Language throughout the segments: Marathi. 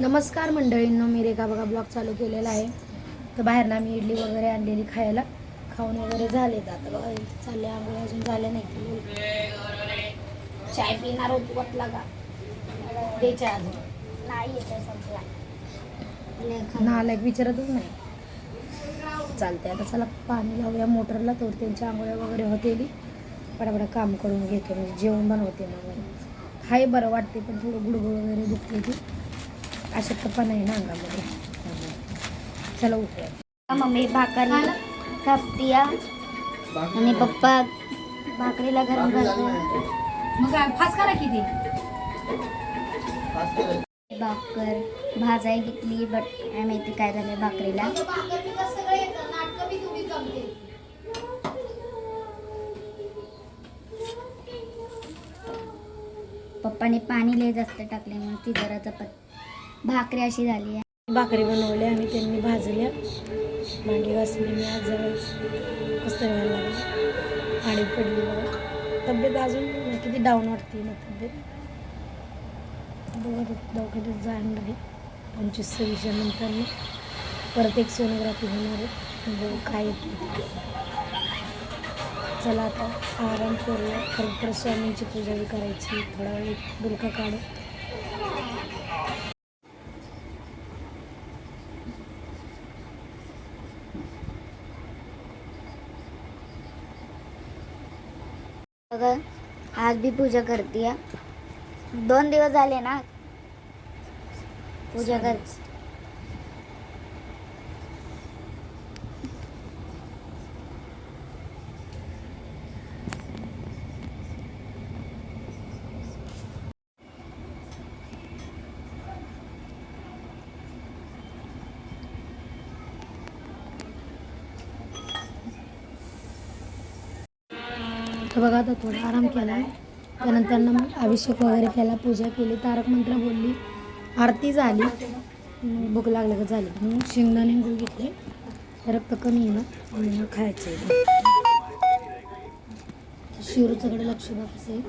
नमस्कार मंडळींनो मी रेखा बघा ब्लॉग चालू केलेला आहे. तर बाहेर ना मी इडली वगैरे आणलेली खायला. खाऊन वगैरे झाले तर आता बघा चालले आंघोळ अजून झाल्या नाही. चाय पिणार होती वाटला का? दे चाय अजून. नाही येत संपला. नालायक विचारतच नाही. चालते आता चला पाणी लावूया मोटरला तर त्यांच्या आंघोळ्या वगैरे होतेली पटापटा काम करून घेतो म्हणजे जेवण बनवते मग हाय बरं वाटते पण थोडं गुडगुड वगैरे दुखते ती अशक्तपणा आहे ना अंगामध्ये. चला उठूया. मम्मी भाकर कापतीया आणि पप्पा भाकरीला गरम करतो मग फास करा किती? भाकर भाजाय घेतली बट काय माहिती काय झालं भाकरीला. पप्पाने पाणी लय जास्त टाकले मग ती जरा चपात. भाकरी अशी झाली आहे. भाकरी बनवल्या आणि त्यांनी भाजल्या. भांडी वाचली मी आज जवळच कसं व्हायला पाणी पडली बघा. तब्येत अजून किती डाऊन वाटते ना तब्येत? बघा दवाखान्यात जाणार आहे. पंचवीस सव्वीसच्या नंतर मी परत एक सोनोग्राफी होणार आहे. काय येते चला आता आराम करूया. खरं तर स्वामींची पूजा बी करायची. थोडा वेळ डुलका काढू बघा आज बी पूजा करते दोन दिवस झाले ना? पूजा कर तर बघा आता थोडा आराम केला त्यानंतर ना मग अभिषेक वगैरे केला पूजा केली तारक मंत्र बोलली आरती झाली. भूक लागलं का झाली. मग शेंगदाणे गुळ घेतले. रक्त कमी येणं म्हणून खायचं. आहे शिरूच्याकडे लक्ष द्यायचं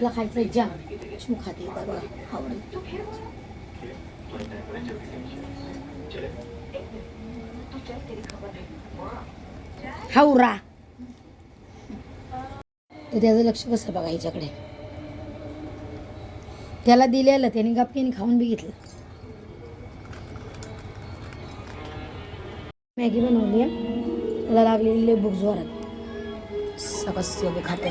तुला खायचं आहे जाम शिव खाते बघा. आवडेल हावरा. तर त्याचं लक्ष कसं बघा हिच्याकडे? त्याला दिलेलं त्याने गपकीने खाऊन बी घेतलं. मॅगी बनवली आहे. त्याला लागलेली भूक जोरात. सकस खाते